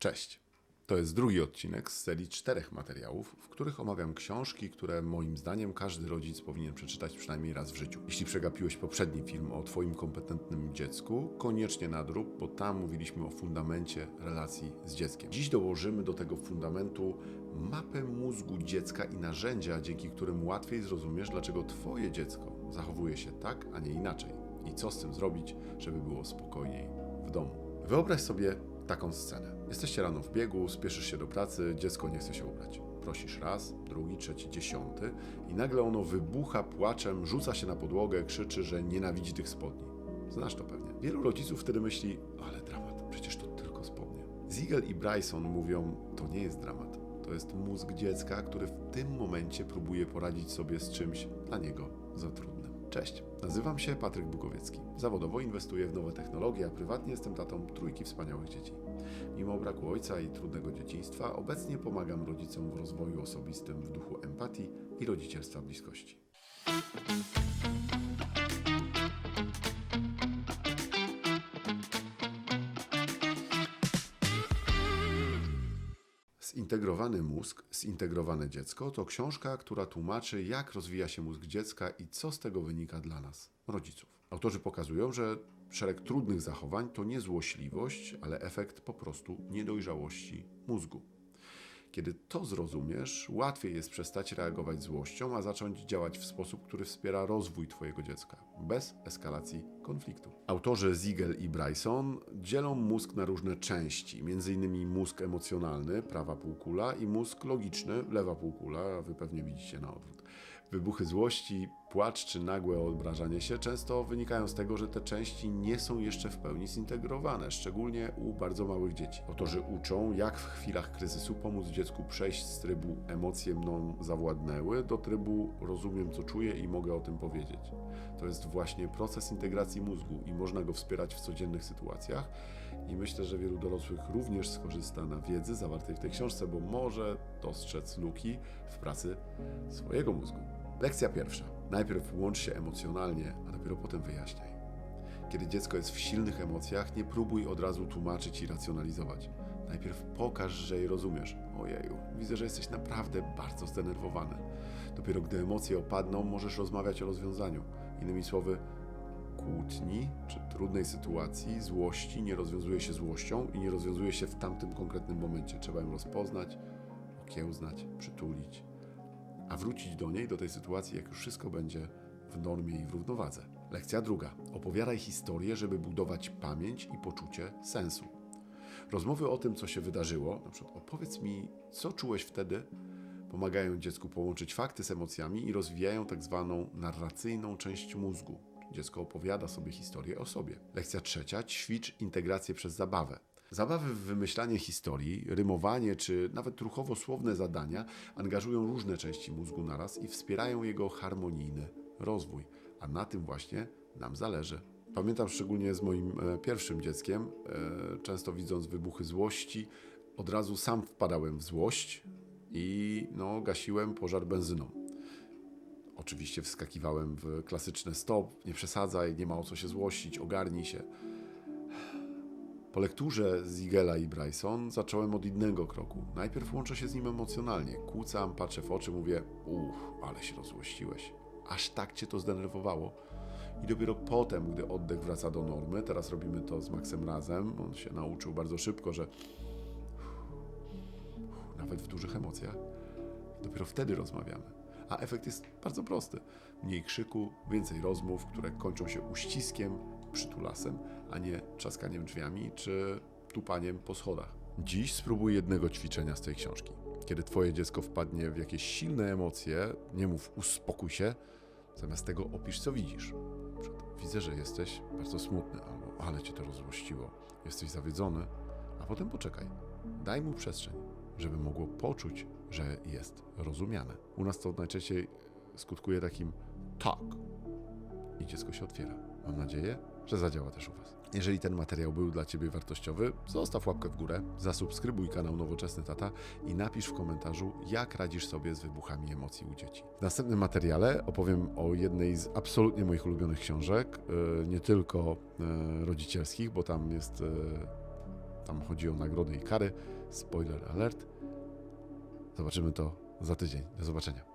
Cześć. To jest drugi odcinek z serii czterech materiałów, w których omawiam książki, które moim zdaniem każdy rodzic powinien przeczytać przynajmniej raz w życiu. Jeśli przegapiłeś poprzedni film o Twoim kompetentnym dziecku, koniecznie nadrób, bo tam mówiliśmy o fundamencie relacji z dzieckiem. Dziś dołożymy do tego fundamentu mapę mózgu dziecka i narzędzia, dzięki którym łatwiej zrozumiesz, dlaczego Twoje dziecko zachowuje się tak, a nie inaczej. I co z tym zrobić, żeby było spokojniej w domu. Wyobraź sobie taką scenę. Jesteście rano w biegu, spieszysz się do pracy, dziecko nie chce się ubrać. Prosisz raz, drugi, trzeci, dziesiąty i nagle ono wybucha płaczem, rzuca się na podłogę, krzyczy, że nienawidzi tych spodni. Znasz to pewnie. Wielu rodziców wtedy myśli, ale dramat, przecież to tylko spodnie. Ziegel i Bryson mówią, to nie jest dramat. To jest mózg dziecka, który w tym momencie próbuje poradzić sobie z czymś dla niego za trudnym. Cześć, nazywam się Patryk Bukowiecki. Zawodowo inwestuję w nowe technologie, a prywatnie jestem tatą trójki wspaniałych dzieci. Mimo braku ojca i trudnego dzieciństwa, obecnie pomagam rodzicom w rozwoju osobistym w duchu empatii i rodzicielstwa bliskości. Zintegrowany mózg, zintegrowane dziecko to książka, która tłumaczy, jak rozwija się mózg dziecka i co z tego wynika dla nas, rodziców. Autorzy pokazują, że szereg trudnych zachowań to nie złośliwość, ale efekt po prostu niedojrzałości mózgu. Kiedy to zrozumiesz, łatwiej jest przestać reagować złością, a zacząć działać w sposób, który wspiera rozwój Twojego dziecka, bez eskalacji konfliktu. Autorzy Ziegel i Bryson dzielą mózg na różne części, m.in. mózg emocjonalny, prawa półkula i mózg logiczny, lewa półkula, a Wy pewnie widzicie na odwrót. Wybuchy złości, płacz czy nagłe obrażanie się często wynikają z tego, że te części nie są jeszcze w pełni zintegrowane, szczególnie u bardzo małych dzieci. Autorzy uczą, jak w chwilach kryzysu pomóc dziecku przejść z trybu emocje mną zawładnęły do trybu rozumiem co czuję i mogę o tym powiedzieć. To jest właśnie proces integracji mózgu i można go wspierać w codziennych sytuacjach i myślę, że wielu dorosłych również skorzysta na wiedzy zawartej w tej książce, bo może dostrzec luki w pracy swojego mózgu. Lekcja pierwsza. Najpierw łącz się emocjonalnie, a dopiero potem wyjaśniaj. Kiedy dziecko jest w silnych emocjach, nie próbuj od razu tłumaczyć i racjonalizować. Najpierw pokaż, że je rozumiesz. Ojeju, widzę, że jesteś naprawdę bardzo zdenerwowany. Dopiero gdy emocje opadną, możesz rozmawiać o rozwiązaniu. Innymi słowy, kłótni czy trudnej sytuacji, złości nie rozwiązuje się złością i nie rozwiązuje się w tamtym konkretnym momencie. Trzeba ją rozpoznać, okiełznać, przytulić, a wrócić do niej, do tej sytuacji, jak już wszystko będzie w normie i w równowadze. Lekcja druga. Opowiadaj historię, żeby budować pamięć i poczucie sensu. Rozmowy o tym, co się wydarzyło, na przykład opowiedz mi, co czułeś wtedy, pomagają dziecku połączyć fakty z emocjami i rozwijają tak zwaną narracyjną część mózgu. Dziecko opowiada sobie historię o sobie. Lekcja trzecia. Ćwicz integrację przez zabawę. Zabawy w wymyślanie historii, rymowanie czy nawet ruchowo-słowne zadania angażują różne części mózgu naraz i wspierają jego harmonijny rozwój, a na tym właśnie nam zależy. Pamiętam szczególnie z moim e, pierwszym dzieckiem, e, często widząc wybuchy złości, od razu sam wpadałem w złość i no, gasiłem pożar benzyną. Oczywiście wskakiwałem w klasyczne stop, nie przesadzaj, nie ma o co się złościć, ogarnij się. Po lekturze Zigela i Bryson zacząłem od innego kroku. Najpierw łączę się z nim emocjonalnie. Kłócam, patrzę w oczy, mówię: Uff, ale się rozłościłeś. Aż tak cię to zdenerwowało. I dopiero potem, gdy oddech wraca do normy, teraz robimy to z Maxem razem. On się nauczył bardzo szybko, że nawet w dużych emocjach, dopiero wtedy rozmawiamy. A efekt jest bardzo prosty. Mniej krzyku, więcej rozmów, które kończą się uściskiem, przytulasem, a nie trzaskaniem drzwiami czy tupaniem po schodach. Dziś spróbuj jednego ćwiczenia z tej książki. Kiedy twoje dziecko wpadnie w jakieś silne emocje, nie mów uspokój się, zamiast tego opisz co widzisz. Widzę, że jesteś bardzo smutny, albo ale cię to rozłościło, jesteś zawiedzony, a potem poczekaj. Daj mu przestrzeń, żeby mogło poczuć, że jest rozumiane. U nas to najczęściej skutkuje takim tak i dziecko się otwiera. Mam nadzieję, że zadziała też u Was. Jeżeli ten materiał był dla Ciebie wartościowy, zostaw łapkę w górę, zasubskrybuj kanał Nowoczesny Tata i napisz w komentarzu, jak radzisz sobie z wybuchami emocji u dzieci. W następnym materiale opowiem o jednej z absolutnie moich ulubionych książek, yy, nie tylko yy, rodzicielskich, bo tam jest yy, Tam chodzi o nagrody i kary. Spoiler alert. Zobaczymy to za tydzień. Do zobaczenia.